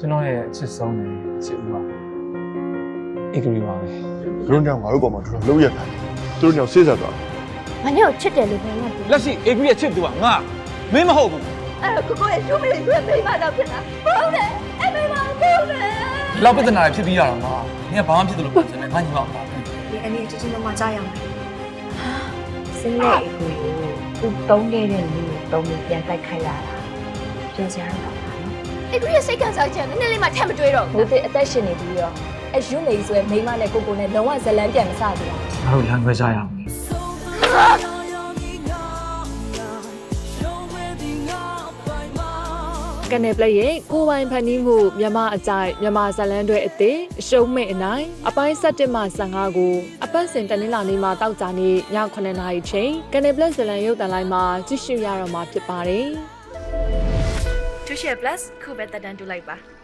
ကျွန်တော်ရဲ့အချစ်ဆုံးနဲ့အချစ်ဦးပါဧကရီပါပဲသူတို့ညောင်ငါတို့ပေါ်မှာတော်တော်လုံးရက်တာသူတို့ညောင်စေးဆက်သွားငါနဲ့ကိုချစ်တယ်လို့ပြောရတယ်လက်ရှိအေဂရီရဲ့ချစ်သူကငါမင်းမဟုတ်ဘူးအဲ့ကိုကိုရဲ့ကျိုးမလေးကျွေးမိမတော့ဖြစ်တာဟုတ်တယ်အဲ့မိမဟုတ်တယ်ဒီလောက်ပြဿနာတွေဖြစ်ပြီးရတော့ငါမင်းကဘာမှဖြစ်တယ်လို့ပြောနေငါညီမအောင်ပါဒီအနေချင်းချင်းမှကြားရမယ်စင်းရဲ့အကူကိုသူတုံးခဲ့တဲ့လူကိုတုံးပြီးပြန်တိုက်ခိုက်လာတာပြောစရာတော့ပါနော် အဲ့ကိုရဲ့စိတ်ကစားချက်နည်းနည်းလေးမှထပ်မတွေးတော့ဘိုးတဲ့အသက်ရှင်နေပြီးတော့အယူနေဆိုရဲမိန်းမနဲ့ကိုကိုနဲ့လုံးဝဇလန်းပြန်မစဘူးလားငါတို့လမ်းခွဲကြရအောင်ကနေပလက်ရဲ့ကိုပိုင်ဖန်တီးမှုမြန်မာအကြိုက်မြန်မာဇလန်းတွေအသေးအရှုံးမဲ့အနိုင်အပိုင်း7မှ15ကိုအပတ်စဉ်တနင်္လာနေ့မှာတောက်ကြနေည9:00နာရီချိန်ကနေပလက်ဇလန်းရုပ်တန်လိုင်းမှာကြည့်ရှုရတော့မှာဖြစ်ပါတယ် 2 share plus ခုပဲတက်တန်းတူလိုက်ပါ